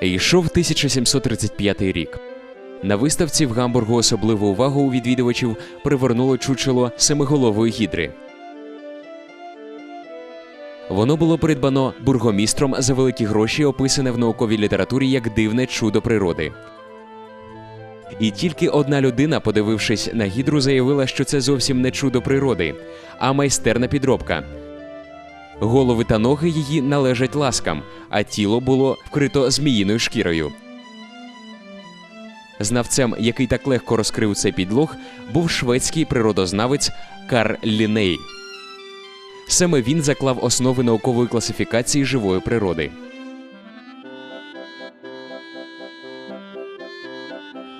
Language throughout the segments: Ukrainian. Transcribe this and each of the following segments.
Йшов 1735 рік. На виставці в Гамбургу особливу увагу у відвідувачів привернуло чучело семиголової гідри. Воно було придбано бургомістром за великі гроші, описане в науковій літературі як дивне чудо природи. І тільки одна людина, подивившись на гідру, заявила, що це зовсім не чудо природи, а майстерна підробка. Голови та ноги її належать ласкам, а тіло було вкрито зміїною шкірою. Знавцем, який так легко розкрив цей підлог, був шведський природознавець Карл Ліней. Саме він заклав основи наукової класифікації живої природи.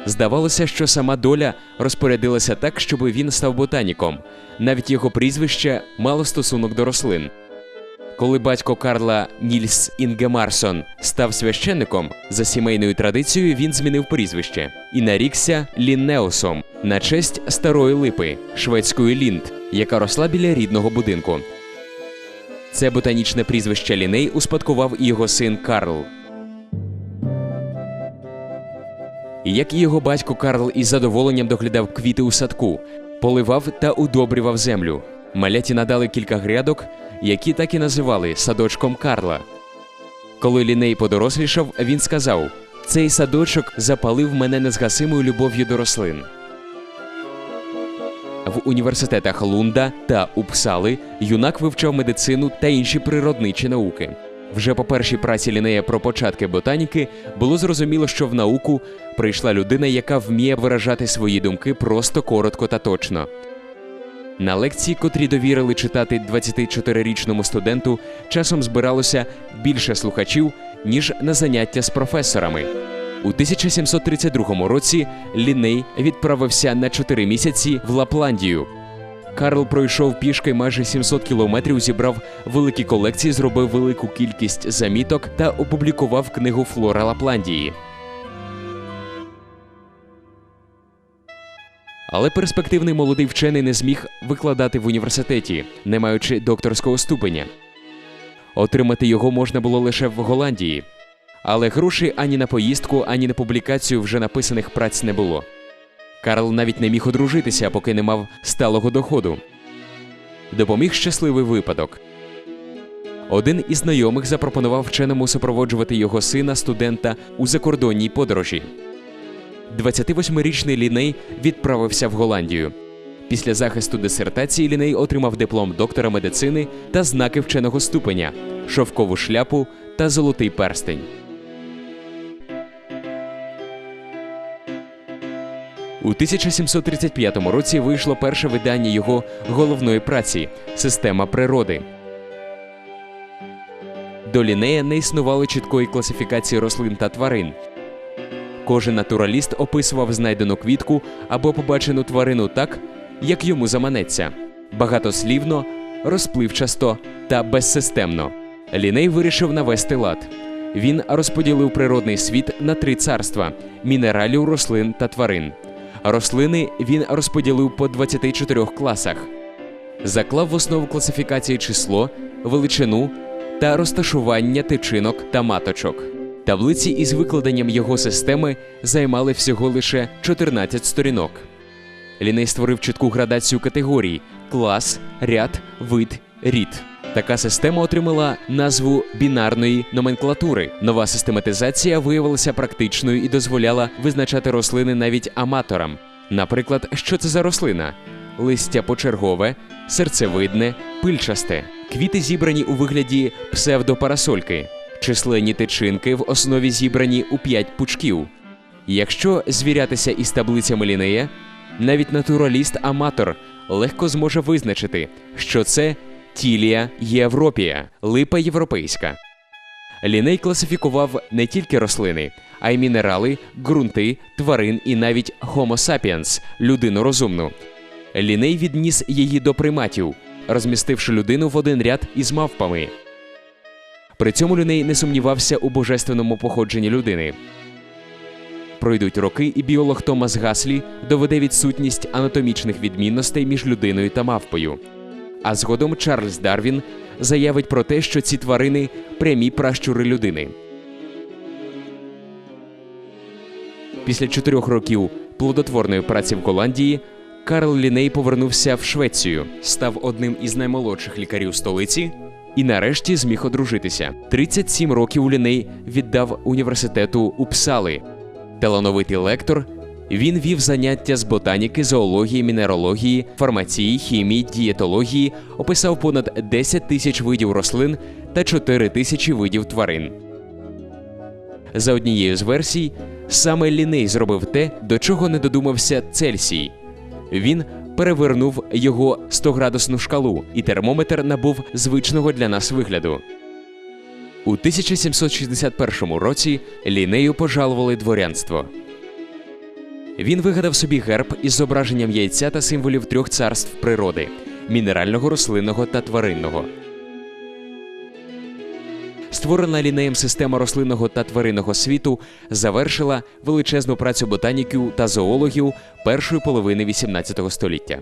Здавалося, що сама доля розпорядилася так, щоб він став ботаніком. Навіть його прізвище мало стосунок до рослин. Коли батько Карла Нільс Інгемарсон став священником, за сімейною традицією він змінив прізвище і нарікся Ліннеусом на честь старої липи шведської лінд, яка росла біля рідного будинку. Це ботанічне прізвище Ліней успадкував і його син Карл. Як і його батько Карл із задоволенням доглядав квіти у садку, поливав та удобрював землю. Маляті надали кілька грядок, які так і називали садочком Карла. Коли ліней подорослішав, він сказав: цей садочок запалив мене незгасимою любов'ю до рослин. В університетах Лунда та Упсали юнак вивчав медицину та інші природничі науки. Вже по першій праці лінея про початки ботаніки було зрозуміло, що в науку прийшла людина, яка вміє виражати свої думки просто коротко та точно. На лекції, котрі довірили читати 24-річному студенту, часом збиралося більше слухачів, ніж на заняття з професорами. У 1732 році Ліней відправився на 4 місяці в Лапландію. Карл пройшов пішки майже 700 кілометрів, зібрав великі колекції, зробив велику кількість заміток та опублікував книгу Флора Лапландії. Але перспективний молодий вчений не зміг викладати в університеті, не маючи докторського ступеня. Отримати його можна було лише в Голландії. Але грошей ані на поїздку, ані на публікацію вже написаних праць не було. Карл навіть не міг одружитися, поки не мав сталого доходу. Допоміг щасливий випадок. Один із знайомих запропонував вченому супроводжувати його сина, студента у закордонній подорожі. 28-річний Ліней відправився в Голландію. Після захисту дисертації Ліней отримав диплом доктора медицини та знаки вченого ступеня, шовкову шляпу та золотий перстень. У 1735 році вийшло перше видання його головної праці Система природи. До Лінея не існувало чіткої класифікації рослин та тварин. Кожен натураліст описував знайдену квітку або побачену тварину так, як йому заманеться багатослівно, розпливчасто та безсистемно. Ліней вирішив навести лад. Він розподілив природний світ на три царства: мінералів, рослин та тварин. Рослини він розподілив по 24 класах, заклав в основу класифікації число, величину та розташування тичинок та маточок. Таблиці із викладенням його системи займали всього лише 14 сторінок. Ліней створив чітку градацію категорій: клас, ряд, вид, рід. Така система отримала назву бінарної номенклатури. Нова систематизація виявилася практичною і дозволяла визначати рослини навіть аматорам. Наприклад, що це за рослина? Листя почергове, серцевидне, пильчасте. Квіти зібрані у вигляді псевдопарасольки, численні тичинки в основі зібрані у п'ять пучків. Якщо звірятися із таблицями лінея, навіть натураліст-аматор легко зможе визначити, що це тілія європія, липа європейська. Ліней класифікував не тільки рослини, а й мінерали, ґрунти, тварин і навіть Homo sapiens – людину розумну. Ліней відніс її до приматів, розмістивши людину в один ряд із мавпами. При цьому Ліней не сумнівався у божественному походженні людини. Пройдуть роки, і біолог Томас Гаслі доведе відсутність анатомічних відмінностей між людиною та мавпою. А згодом Чарльз Дарвін заявить про те, що ці тварини прямі пращури людини. Після чотирьох років плодотворної праці в Голландії Карл Ліней повернувся в Швецію, став одним із наймолодших лікарів столиці і нарешті зміг одружитися. 37 років Ліней віддав університету Упсали. Талановитий лектор. Він вів заняття з ботаніки, зоології, мінерології, фармації, хімії, дієтології, описав понад 10 тисяч видів рослин та 4 тисячі видів тварин. За однією з версій, саме Ліней зробив те, до чого не додумався Цельсій. Він перевернув його 100-градусну шкалу, і термометр набув звичного для нас вигляду. У 1761 році Лінею пожалували дворянство. Він вигадав собі герб із зображенням яйця та символів трьох царств природи мінерального, рослинного та тваринного. Створена лінеєм система рослинного та тваринного світу завершила величезну працю ботаніків та зоологів першої половини XVIII століття.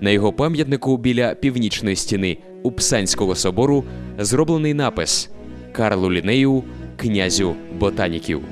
На його пам'ятнику біля північної стіни Упсанського собору зроблений напис Карлу Лінею, князю ботаніків.